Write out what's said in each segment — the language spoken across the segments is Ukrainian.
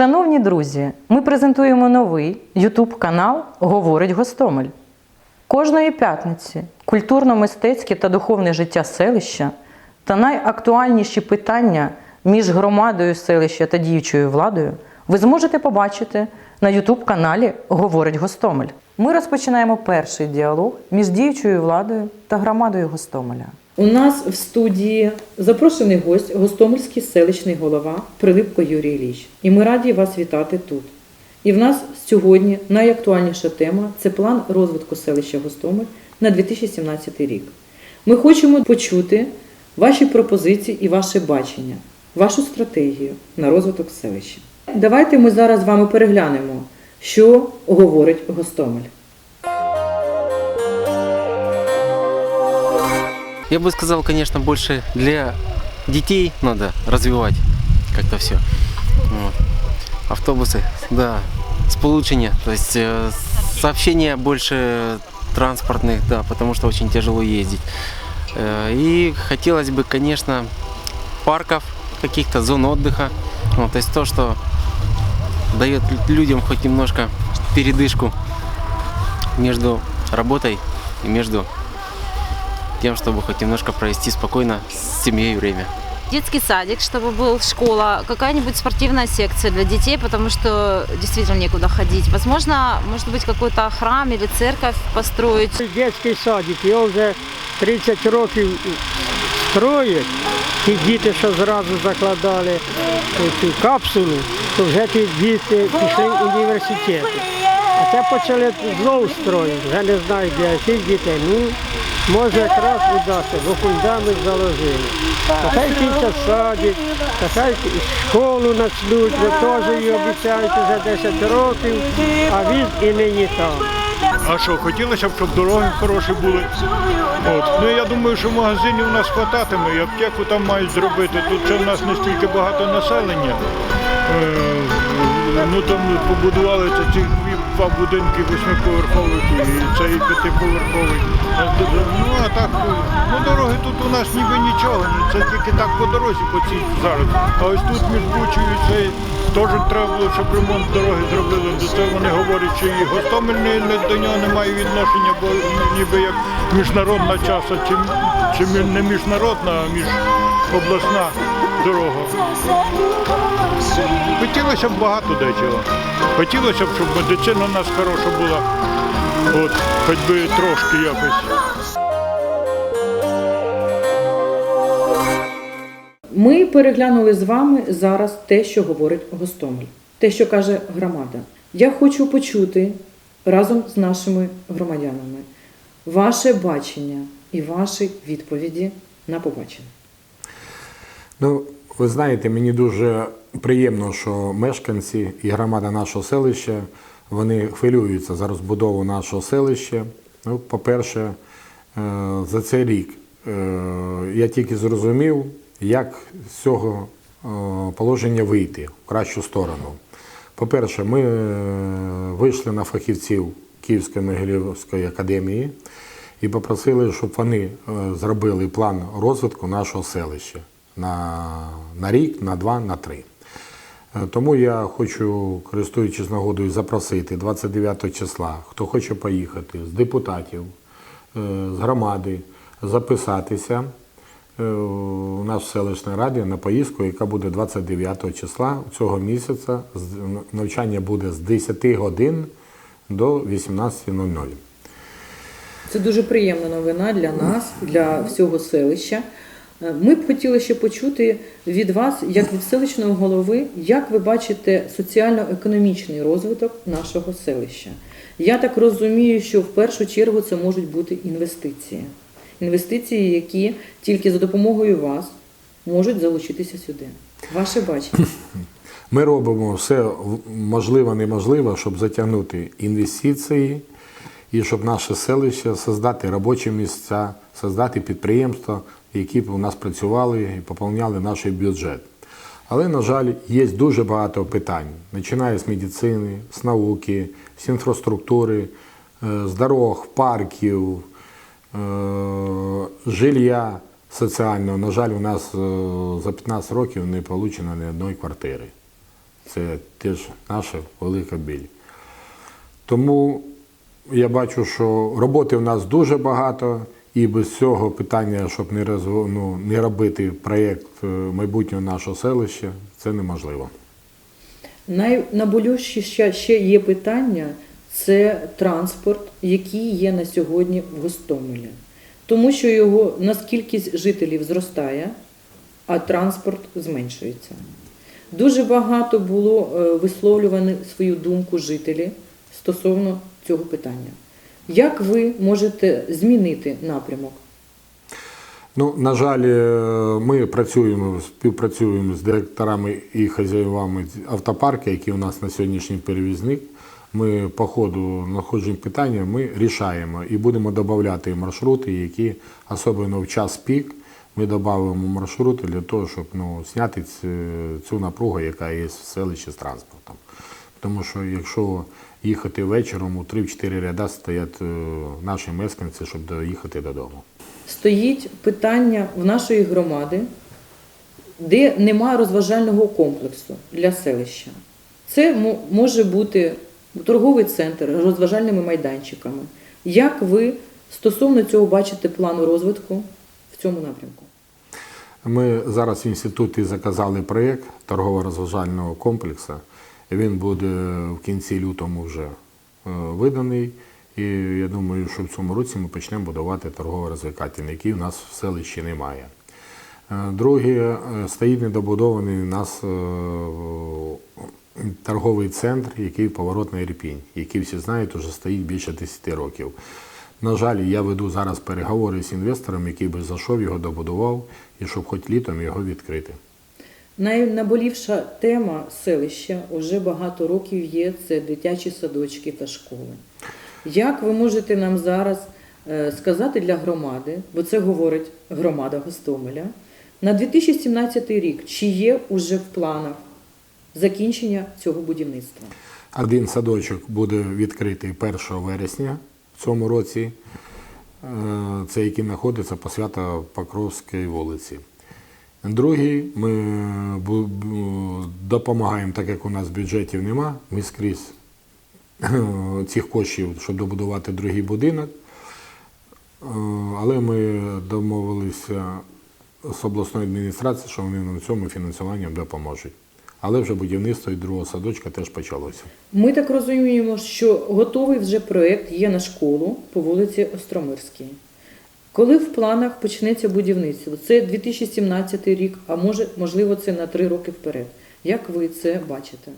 Шановні друзі, ми презентуємо новий YouTube канал Говорить Гостомель. Кожної п'ятниці культурно-мистецьке та духовне життя селища та найактуальніші питання між громадою селища та діючою владою ви зможете побачити на YouTube каналі Говорить Гостомель. Ми розпочинаємо перший діалог між діючою владою та громадою Гостомеля. У нас в студії запрошений гость, гостомельський селищний голова Прилипко Юрій Ілліч. І ми раді вас вітати тут. І в нас сьогодні найактуальніша тема це план розвитку селища Гостомель на 2017 рік. Ми хочемо почути ваші пропозиції і ваше бачення, вашу стратегію на розвиток селища. Давайте ми зараз з вами переглянемо, що говорить Гостомель. Я бы сказал, конечно, больше для детей надо развивать как-то все. Автобусы, да, с получения, то есть э, сообщения больше транспортных, да, потому что очень тяжело ездить. Э, И хотелось бы, конечно, парков, каких-то зон отдыха, ну, то есть то, что дает людям хоть немножко передышку между работой и между тем, чтобы хоть немножко провести спокойно с семьей время. Детский садик, чтобы был школа, какая-нибудь спортивная секция для детей, потому что действительно некуда ходить. Возможно, может быть, какой-то храм или церковь построить. Дитячий садик, його вже 30 років строять. Ті діти, що зразу закладали цю капсулу, то вже ті діти пішли в університети. А це почали знову строїти. Вже не знаю для яких дітей. Ну, може якраз вдасться, бо фундамент заложили. Нехай кінчать садик, нехай школу начнуть, ви теж її обіцяють вже 10 років, а він і нині там. А що, хотілося б, щоб дороги хороші були. От. Ну я думаю, що магазинів у нас хвататиме, і аптеку там мають зробити. Тут ще в нас настільки багато населення. Е, Ну там побудували ці дві два будинки восьмиповерхових і цей п'ятиповерховий. Ну а так, ну дороги тут у нас ніби нічого, ну, це тільки так по дорозі по цій зараз. А ось тут між Бучою цей теж треба було, щоб ремонт дороги зробили. До цього вони говорять, що і Гостомель не- не- до нього немає відношення, бо ніби як міжнародна часа, чи, чи не міжнародна, а міжобласна дорога. Хотілося б багато дечого. Хотілося б, щоб медицина у нас хороша була. От, хоч би трошки якось. Ми переглянули з вами зараз те, що говорить Гостомель, те, що каже громада. Я хочу почути разом з нашими громадянами ваше бачення і ваші відповіді на побачення. Ну, ви знаєте, мені дуже приємно, що мешканці і громада нашого селища вони хвилюються за розбудову нашого селища. Ну, по-перше, е, за цей рік е, я тільки зрозумів, як з цього е, положення вийти в кращу сторону. По-перше, ми вийшли на фахівців Київської Могилівської академії і попросили, щоб вони зробили план розвитку нашого селища на, на рік, на два, на три. Е, Тому я хочу, користуючись нагодою, запросити 29 числа, хто хоче поїхати з депутатів, е, з громади, записатися е, у нас в селищній раді на поїздку, яка буде 29 числа цього місяця. Навчання буде з 10 годин до 18.00. Це дуже приємна новина для нас, для всього селища. Е, Ми б хотіли ще почути від вас, як від селищного голови, як ви бачите соціально-економічний розвиток нашого селища. Я так розумію, що в першу чергу це можуть бути інвестиції. Інвестиції, які тільки за допомогою вас можуть залучитися сюди. Ваше бачення. Ми робимо все можливе, неможливе, щоб затягнути інвестиції і щоб наше селище создати робочі місця, создати підприємства, які б у нас працювали і поповняли наш бюджет. Але, на жаль, є дуже багато питань, починає з медицини, з науки, з інфраструктури, е, з дорог, парків, е, жилья соціального. На жаль, у нас е, за 15 років не отримано ні одної квартири. Це теж наша велика біль. Тому я бачу, що роботи в нас дуже багато, і без цього питання, щоб не, розво- ну, не робити проєкт е, майбутнього нашого селища, це неможливо. Найнаболючіше ще є питання це транспорт, який є на сьогодні в Гостомелі. Тому що його у нас кількість жителів зростає, а транспорт зменшується. Дуже багато було е, висловлювано свою думку жителі стосовно цього питання. Як ви можете змінити напрямок? Ну, на жаль, е, ми працюємо, співпрацюємо з директорами і хазяївами автопарку, які у нас на сьогоднішній перевізник. Ми по ходу знаходження питання ми рішаємо і будемо додати маршрути, які особливо в час пік. Ми додамо маршрути для того, щоб ну, зняти цю напругу, яка є в селищі з транспортом. Тому що якщо їхати вечором, у 3-4 ряда стоять е, наші мешканці, щоб доїхати додому. Стоїть питання в нашої громади, де немає розважального комплексу для селища. Це може бути торговий центр з розважальними майданчиками. Як ви стосовно цього бачите плану розвитку в цьому напрямку? Ми зараз в інституті заказали проєкт торгово-розважального комплексу. Він буде в кінці лютому вже е, виданий. І я думаю, що в цьому році ми почнемо будувати торгово-розвлекательний, який у нас в селищі немає. Е, Друге, е, стоїть недобудований у нас торговий центр, який поворотний Ірпінь, який всі знають, вже стоїть більше 10 років. На жаль, я веду зараз переговори з інвестором, який би зайшов, його добудував, і щоб хоч літом його відкрити. Найнаболівша тема селища вже багато років є це дитячі садочки та школи. Як ви можете нам зараз е, сказати для громади, бо це говорить громада Гостомеля, на 2017 рік, чи є уже в планах закінчення цього будівництва? Один садочок буде відкритий 1 вересня в цьому році. Е, Це який знаходиться по Свято Покровській вулиці. Другий ми допомагаємо, так як у нас бюджетів нема, ми скрізь цих коштів, щоб добудувати другий будинок. Е, Але ми домовилися з обласною адміністрацією, що вони нам цьому фінансуванням допоможуть. Але вже будівництво і другого садочка теж почалося. Ми так розуміємо, що готовий вже проєкт є на школу по вулиці Остромирській. Коли в планах почнеться будівництво? Це 2017 рік, а може, можливо, це на три роки вперед. Як ви це бачите?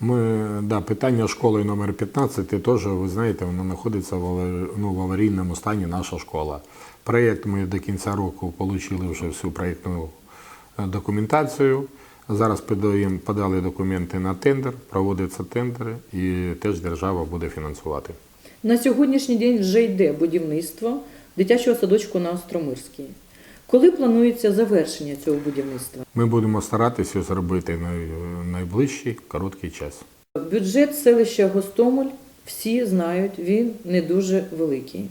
Ми, да, питання школи номер 15 теж, ви знаєте, воно знаходиться в, ну, в аварійному стані наша школа. Проєкт ми до кінця року отримали вже всю проєктну е, документацію. Зараз подаємо, подали документи на тендер, проводяться тендери і теж держава буде фінансувати. На сьогоднішній день вже йде будівництво дитячого садочку на Остромирській. Коли планується завершення цього будівництва? Ми будемо старатися зробити най, найближчий короткий час. Бюджет селища Гостомель всі знають, він не дуже великий.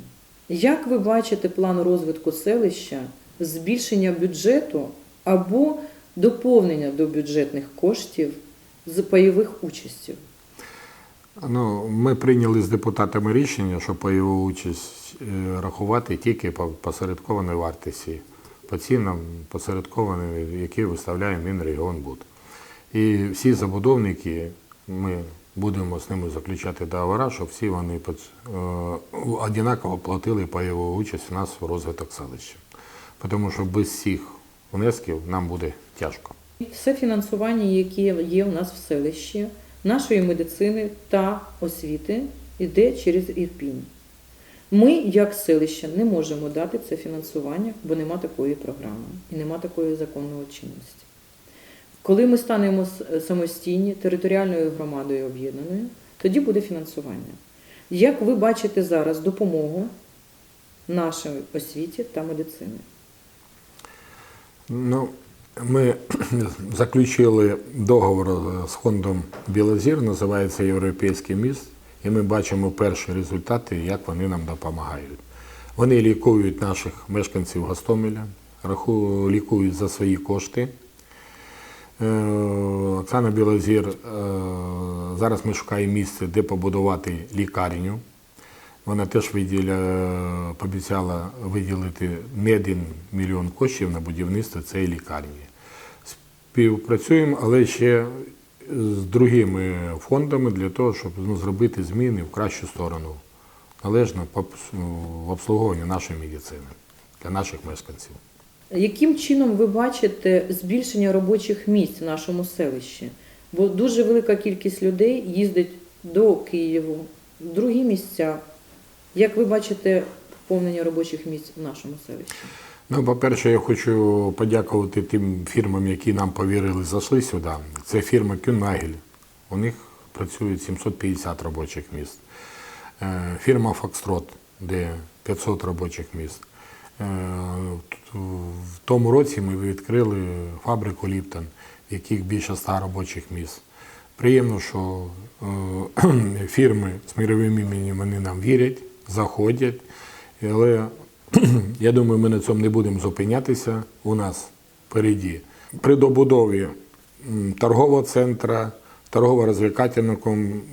Як ви бачите план розвитку селища, збільшення бюджету або доповнення до бюджетних коштів з пайових участів? Ну, ми прийняли з депутатами рішення, що пайову участь е, рахувати тільки по посередкованій вартості, по цінам посередковані, які виставляє Мінрегіонбуд. І всі забудовники, ми будемо з ними заключати договори, щоб всі вони е, однаково платили пайову участь у нас в розвиток селища. Тому що без всіх внесків нам буде тяжко. Все фінансування, яке є у нас в селищі, нашої медицини та освіти, йде через Ірпінь. Ми, як селище, не можемо дати це фінансування, бо нема такої програми і нема такої законної чинності. Коли ми станемо самостійні територіальною громадою об'єднаною, тоді буде фінансування. Як ви бачите зараз допомогу нашій освіті та медицині? Ну, ми заключили договор з фондом Білозір, називається Європейський міст, і ми бачимо перші результати, як вони нам допомагають. Вони лікують наших мешканців Гостомеля, лікують за свої кошти. Е, Оксана Білозір, е, зараз ми шукаємо місце, де побудувати лікарню. Вона теж виділя, пообіцяла виділити не один мільйон коштів на будівництво цієї лікарні. Співпрацюємо, але ще з другими фондами для того, щоб ну, зробити зміни в кращу сторону, належно в обслуговуванні нашої медицини для наших мешканців. Яким чином ви бачите збільшення робочих місць в нашому селищі? Бо дуже велика кількість людей їздить до Києву, в другі місця. Як ви бачите поповнення робочих місць в нашому селищі? Ну, по-перше, я хочу подякувати тим фірмам, які нам повірили, зайшли сюди. Це фірма Кюнагель. У них працюють 750 робочих місць. Е, Фірма Фокстрот, де 500 робочих місць. Е, В тому році ми відкрили фабрику Ліптон, в яких більше 100 робочих місць. Приємно, що е, фірми з мировим іменем вони нам вірять, заходять. Але я думаю, ми на цьому не будемо зупинятися. У нас впереді. При добудові торгового центру, торгово-розвлекательного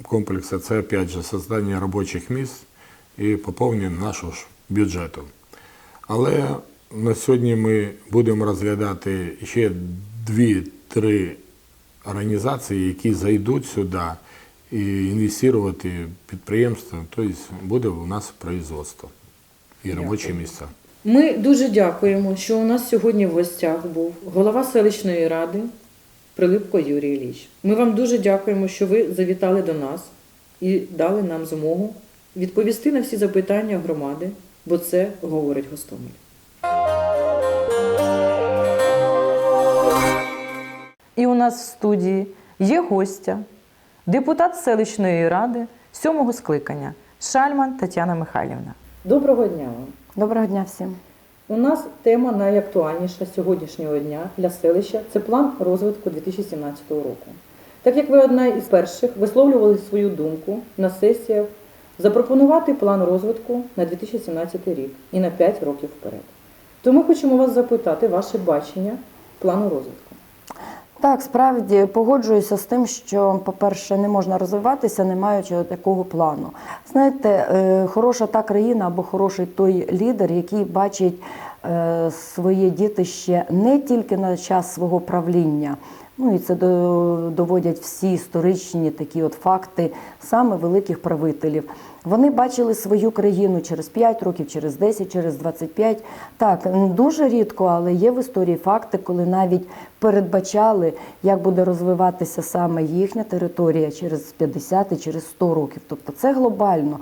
комплексу це опять же создання робочих місць і поповнення нашого ж бюджету. Але на сьогодні ми будемо розглядати ще дві-три організації, які зайдуть сюди і інвестувати в підприємство, тобто буде у нас производство і робочі місця. Ми дуже дякуємо, що у нас сьогодні в гостях був голова селищної ради Прилипко Юрій Ілліч. Ми вам дуже дякуємо, що ви завітали до нас і дали нам змогу відповісти на всі запитання громади, бо це говорить Гостомель. І у нас в студії є гостя, депутат селищної ради сьомого скликання Шальман Тетяна Михайлівна. Доброго дня вам! Доброго дня всім. У нас тема найактуальніша сьогоднішнього дня для селища це план розвитку 2017 року. Так як ви одна із перших висловлювали свою думку на сесіях запропонувати план розвитку на 2017 рік і на 5 років вперед. Тому хочемо вас запитати ваше бачення плану розвитку. Так, справді погоджуюся з тим, що, по-перше, не можна розвиватися, не маючи такого плану. Знаєте, е, хороша та країна або хороший той лідер, який бачить е, своє дітище не тільки на час свого правління. Ну і це до- доводять всі історичні такі от факти саме великих правителів. Вони бачили свою країну через 5 років, через 10, через 25. Так, дуже рідко, але є в історії факти, коли навіть передбачали, як буде розвиватися саме їхня територія через 50 і через 100 років. Тобто це глобально.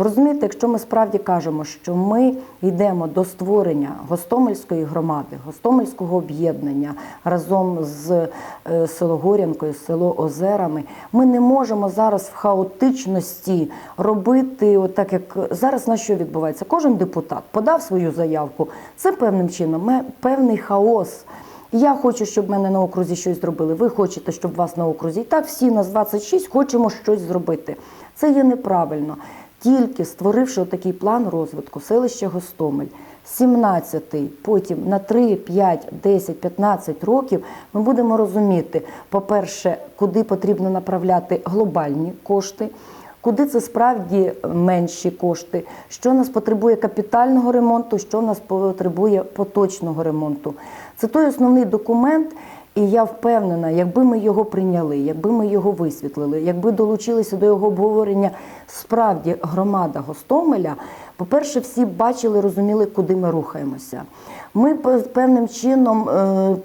Розумієте, якщо ми справді кажемо, що ми йдемо до створення Гостомельської громади, Гостомельського об'єднання разом з е, село Горянкою, село Озерами, ми не можемо зараз в хаотичності робити, отак як зараз на що відбувається? Кожен депутат подав свою заявку. Це певним чином ме- певний хаос. Я хочу, щоб мене на окрузі щось зробили. Ви хочете, щоб вас на окрузі. І так всі нас 26 хочемо щось зробити. Це є неправильно. Тільки створивши такий план розвитку селища Гостомель, 17-й, потім на 3, 5, 10, 15 років ми будемо розуміти, по-перше, куди потрібно направляти глобальні кошти. Куди це справді менші кошти, що нас потребує капітального ремонту, що нас потребує поточного ремонту. Це той основний документ, і я впевнена, якби ми його прийняли, якби ми його висвітлили, якби долучилися до його обговорення справді громада Гостомеля, по-перше, всі бачили, розуміли, куди ми рухаємося. Ми певним чином е,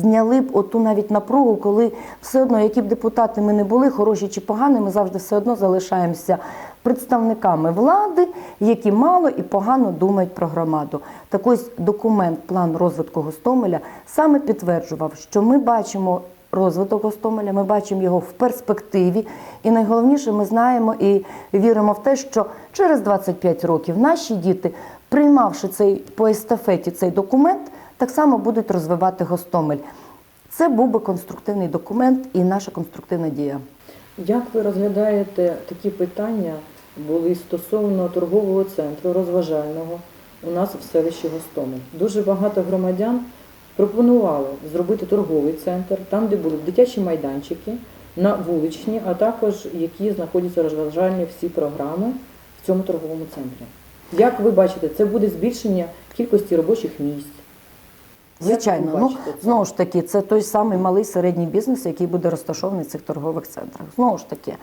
зняли б оту навіть напругу, коли все одно, які б депутати ми не були, хороші чи погані, ми завжди все одно залишаємося представниками влади, які мало і погано думають про громаду. Так ось документ, план розвитку Гостомеля саме підтверджував, що ми бачимо розвиток Гостомеля, ми бачимо його в перспективі. І найголовніше, ми знаємо і віримо в те, що через 25 років наші діти, приймавши цей по естафеті цей документ, так само будуть розвивати Гостомель. Це був би конструктивний документ і наша конструктивна дія. Як ви розглядаєте такі питання були стосовно торгового центру розважального у нас в селищі Гостомель? Дуже багато громадян пропонували зробити торговий центр, там, де були дитячі майданчики, на вуличні, а також які знаходяться розважальні всі програми в цьому торговому центрі. Як ви бачите, це буде збільшення кількості робочих місць. Звичайно, ну знову ж таки, це той самий малий середній бізнес, який буде розташований в цих торгових центрах. Знову ж таки,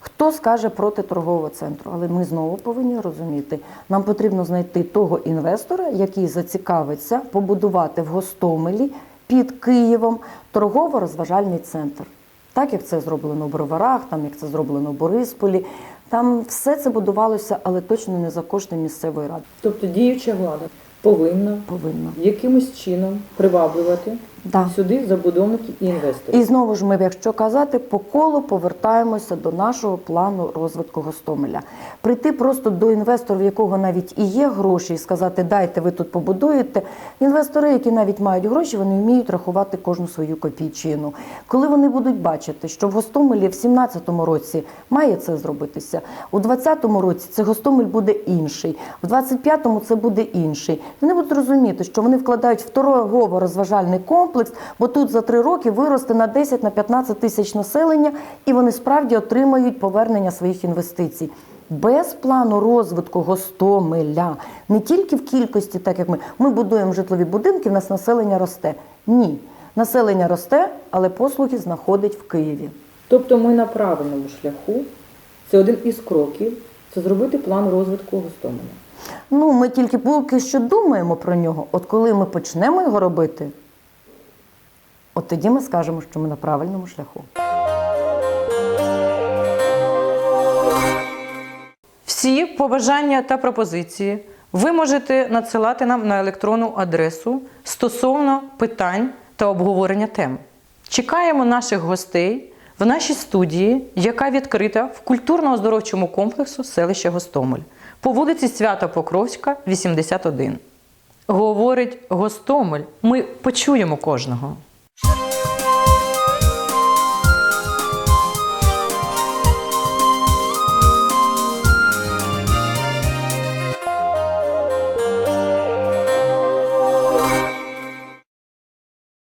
хто скаже проти торгового центру, але ми знову повинні розуміти, нам потрібно знайти того інвестора, який зацікавиться побудувати в Гостомелі під Києвом торгово-розважальний центр. Так як це зроблено в Броварах, там як це зроблено в Борисполі. Там все це будувалося, але точно не за кошти місцевої ради. Тобто діюча влада повинна Повинно. якимось чином приваблювати Да. сюди забудовників і інвесторів. І знову ж ми, якщо казати, по колу повертаємося до нашого плану розвитку Гостомеля. Прийти просто до інвестора, в якого навіть і є гроші, і сказати, дайте ви тут побудуєте. Інвестори, які навіть мають гроші, вони вміють рахувати кожну свою копійчину. Коли вони будуть бачити, що в Гостомелі в 17-му році має це зробитися, у 20-му році це Гостомель буде інший, в 25-му це буде інший. Вони будуть розуміти, що вони вкладають в торгово-розважальний комплекс, бо тут за три роки виросте на 10 на 15 тисяч населення, і вони справді отримають повернення своїх інвестицій. Без плану розвитку Гостомеля, не тільки в кількості, так як ми, ми будуємо житлові будинки, в нас населення росте. Ні, населення росте, але послуги знаходить в Києві. Тобто ми на правильному шляху. Це один із кроків. Це зробити план розвитку Гостомеля. Ну, ми тільки поки що думаємо про нього. От коли ми почнемо його робити, от тоді ми скажемо, що ми на правильному шляху. Всі побажання та пропозиції ви можете надсилати нам на електронну адресу стосовно питань та обговорення тем. Чекаємо наших гостей в нашій студії, яка відкрита в культурно-оздоровчому комплексу селища Гостомель по вулиці Свята Покровська, 81. Говорить Гостомель. Ми почуємо кожного. Bye.